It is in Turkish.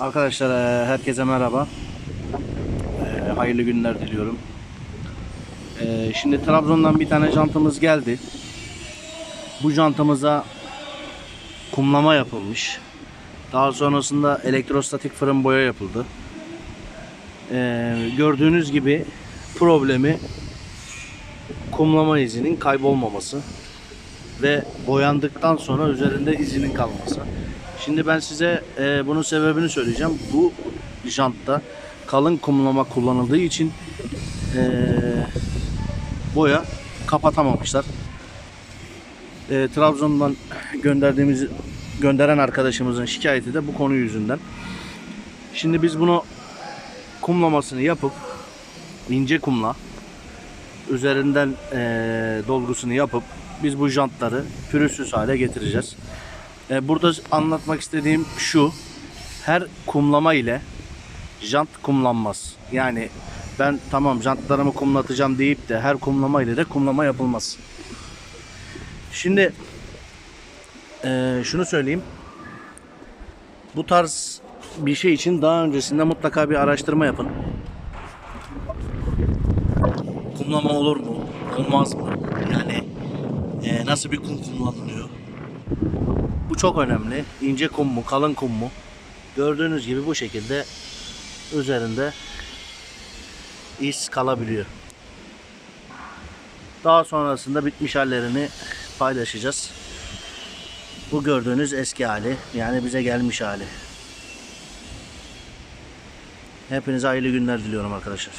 Arkadaşlar e, herkese merhaba. E, Hayırlı günler diliyorum. E, Şimdi Trabzon'dan bir tane jantımız geldi. Bu jantımıza kumlama yapılmış. Daha sonrasında elektrostatik fırın boya yapıldı. Gördüğünüz gibi problemi kumlama izinin kaybolmaması ve boyandıktan sonra üzerinde izinin kalması. Şimdi ben size e, bunun sebebini söyleyeceğim. Bu jantta kalın kumlama kullanıldığı için e, boya kapatamamışlar. E, Trabzon'dan gönderdiğimiz gönderen arkadaşımızın şikayeti de bu konu yüzünden. Şimdi biz bunu kumlamasını yapıp ince kumla üzerinden e, dolgusunu yapıp biz bu jantları pürüzsüz hale getireceğiz. E, burada anlatmak istediğim şu. Her kumlama ile jant kumlanmaz. Yani ben tamam jantlarımı kumlatacağım deyip de her kumlama ile de kumlama yapılmaz. Şimdi e, şunu söyleyeyim. Bu tarz bir şey için daha öncesinde mutlaka bir araştırma yapın. Kumlama olur mu? Olmaz mı? Yani e, nasıl bir kum kullanılıyor? Bu çok önemli. İnce kum mu, kalın kum mu? Gördüğünüz gibi bu şekilde üzerinde iz kalabiliyor. Daha sonrasında bitmiş hallerini paylaşacağız. Bu gördüğünüz eski hali. Yani bize gelmiş hali. Hepinize hayırlı günler diliyorum arkadaşlar.